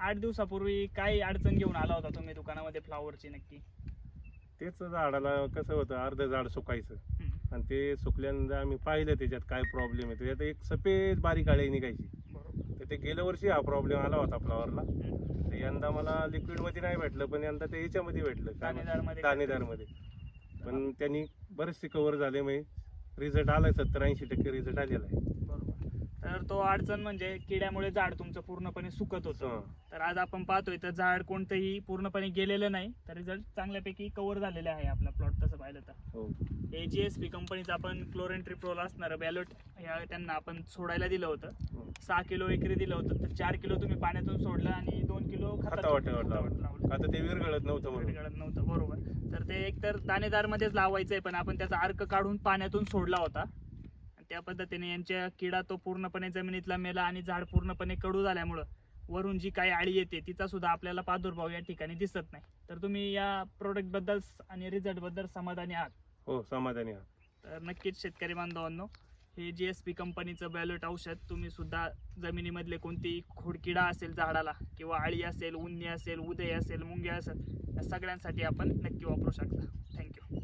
आठ दिवसापूर्वी काय अडचण घेऊन आला होता तुम्ही दुकानामध्ये फ्लावरची नक्की? तेच झाडाला कसं होतं अर्ध झाड सुकायचं. हम्म, आणि ते सुकल्यानंतर आम्ही पाहिलं त्याच्यात काय प्रॉब्लेम आहे. त्याच्यात एक सफेद बारीक आळी निघायची. बरोबर. तर ते गेल्या वर्षी हा प्रॉब्लेम आला होता फ्लॉवरला हम्म, तर यंदा मला लिक्विडमध्ये नाही भेटलं पण यंदा ते ह्याच्यामध्ये भेटलं. काय म्हणतात? दाणेदारमध्ये दाणेदारमध्ये. पण त्यांनी बरेचसे कव्हर झाले म्हणजे रिझल्ट आलाय सत्तर ऐंशी टक्के रिझल्ट आलेला आहे. बरोबर. तर तो अडचण म्हणजे किड्यामुळे झाड तुमचं पूर्णपणे सुकत होतं. तर आज आपण पाहतोय तर झाड कोणतंही पूर्णपणे गेलेलं नाही तर रिझल्ट चांगल्यापैकी कव्हर झालेले आहे आपला प्लॉट तसं पाहिलं तर. हो. हे जी एस पी कंपनीचं आपण क्लोरेन ट्रिप्रोल असणारं बॅलोट ह्या त्यांना आपण सोडायला दिलं होतं. हो. सहा किलो एकरी दिलं होतं तर चार किलो तुम्ही पाण्यातून सोडलं आणि दोन किलो आता ते विरघळत नव्हतं गळत नव्हतं बरोबर. तर ते एकतर दाणेदार मध्येच लावायचंय पण आपण त्याचा अर्क काढून पाण्यातून सोडला होता. त्या पद्धतीने यांच्या किडा तो पूर्णपणे जमिनीतला मेला आणि झाड पूर्णपणे कडू झाल्यामुळं वरून जी काही आळी येते तिचा सुद्धा आपल्याला प्रादुर्भाव या ठिकाणी दिसत नाही. तर तुम्ही या प्रोडक्टबद्दल आणि रिझल्टबद्दल समाधानी आहात? हो समाधानी आहात. तर नक्कीच शेतकरी बांधवांनो हे जी एस पी कंपनीचं बॅलेट औषध तुम्ही सुद्धा जमिनीमधले कोणतीही खोडकिडा असेल झाडाला किंवा आळी असेल उन्नी असेल उदय असेल मुंग्या असेल या सगळ्यांसाठी आपण नक्की वापरू शकता. थँक्यू